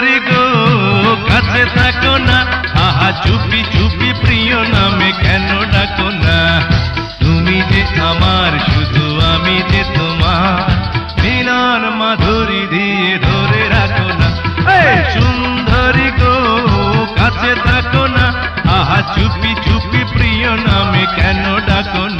করি গো কাছে থাকো না। আহা চুপি চুপি প্রিয় নামে কেন ডাকো না? তুমি যে আমার শুধু আমি যে তোমার। মিলন মাধুরী দিয়ে ধরে রাখো না। সুন্দরী গো কাছে থাকো না। আহা চুপি চুপি প্রিয় নামে কেন ডাকো না?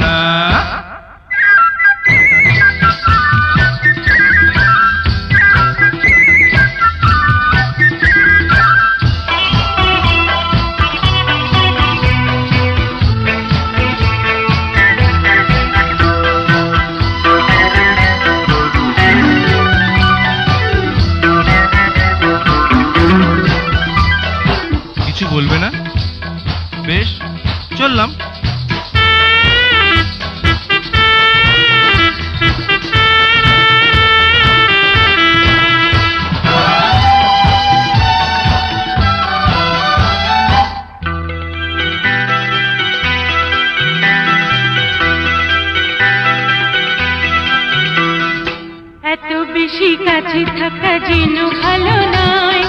কাছে থাকা যেন ভালো নয়।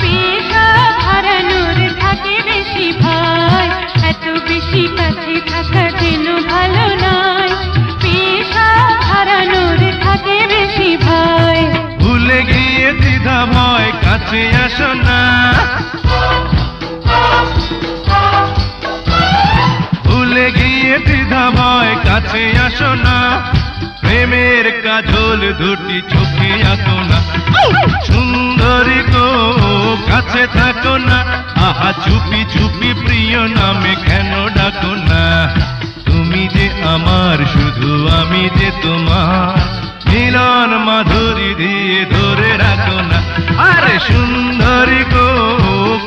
পেশা হারানোর থাকে বেশি ভয়। এত বেশি কাছে থাকা যেন ভালো নয়। পেশা হারানোর থাকে বেশি ভয়। ভুলে গিয়ে দ্বিধা ভয় কাছে আসো না। ভুলে গিয়ে দ্বিধা কাছে আসো না। প্রেমের কাজল দুটি চোখে আঁকো না। সুন্দরী গো, কাছে থাকো না। আহা, চুপি চুপি প্রিয় নামে কেন ডাকো না? তুমি যে আমার, শুধু আমি যে তোমার। মিলন মাধুরী দিয়ে ধরে রাখো না। আরে সুন্দরী গো,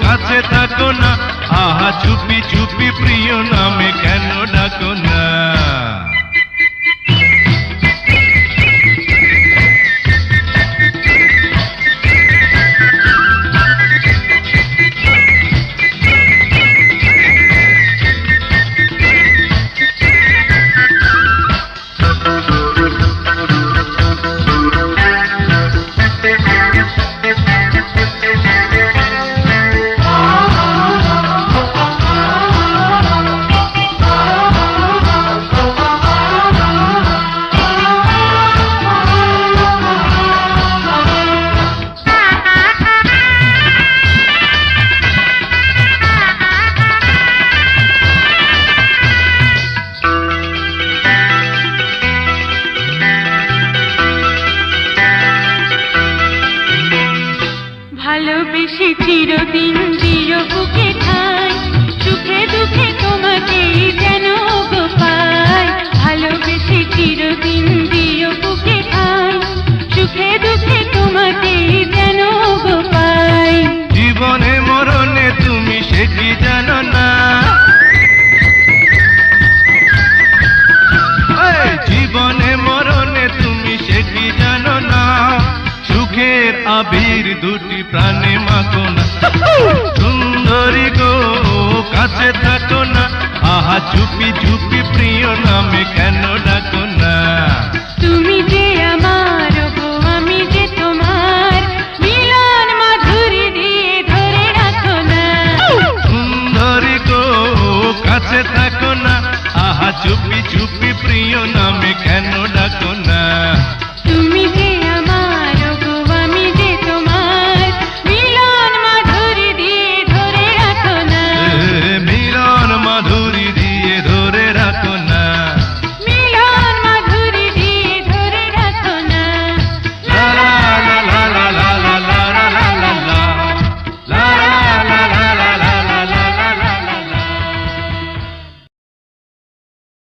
কাছে থাকো না। আহা, চুপি চুপি প্রিয় নামে কেন ডাকো না? চিরদিন চির দুটি প্রাণে মাখো না। সুন্দরী গো কাছে থাকো না। আহা চুপি চুপি প্রিয় নামে কেন ডাকো না? তুমি যে আমার গো আমি যে তোমার মিলন মাধুরী দিয়ে ধরে রাখো না। সুন্দরী গো কাছে থাকো